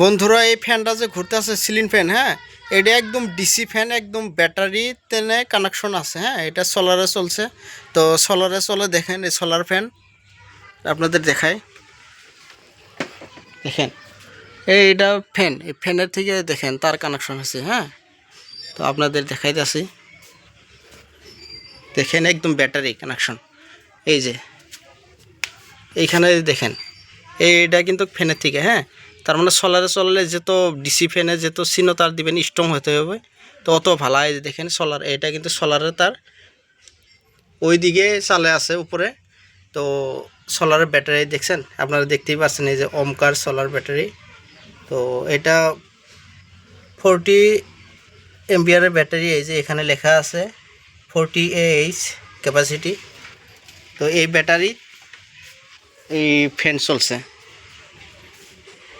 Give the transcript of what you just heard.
বন্ধুরা, এই ফ্যানটা যে ঘুরতে আছে সিলিং ফ্যান হ্যাঁ এটা একদম ডিসি ফ্যান, একদম ব্যাটারি তেনে কানেকশন আছে হ্যাঁ এটা সোলারে চলছে। তো সোলারে চলে, দেখেন এই সোলার ফ্যান, আপনাদের দেখায় দেখেন, এইটা ফ্যান, এই ফ্যানের থেকে দেখেন তার কানেকশন আছে হ্যাঁ তো আপনাদের দেখাইতেছি। দেখেন, একদম ব্যাটারি কানেকশন এই যে, এইখানে দেখেন, এইটা কিন্তু ফ্যানের থেকে হ্যাঁ তার মানে সোলারে চললে যেত ডিসি ফ্যানে যেত চিহ্ন তার দিবেন স্ট্রং হতে হবে। তো অত ভালো এই দেখেন সোলার এটা কিন্তু সোলারের তার ওই দিকে চালে আছে উপরে। তো সোলারের ব্যাটারি দেখছেন? আপনারা দেখতেই পাচ্ছেন এই যে ওমকার সোলার ব্যাটারি তো এটা ফোরটি এমবিআরের ব্যাটারি এই যে এখানে লেখা আছে ফোরটি এইচ ক্যাপাসিটি তো এই ব্যাটারি এই ফ্যান চলছে।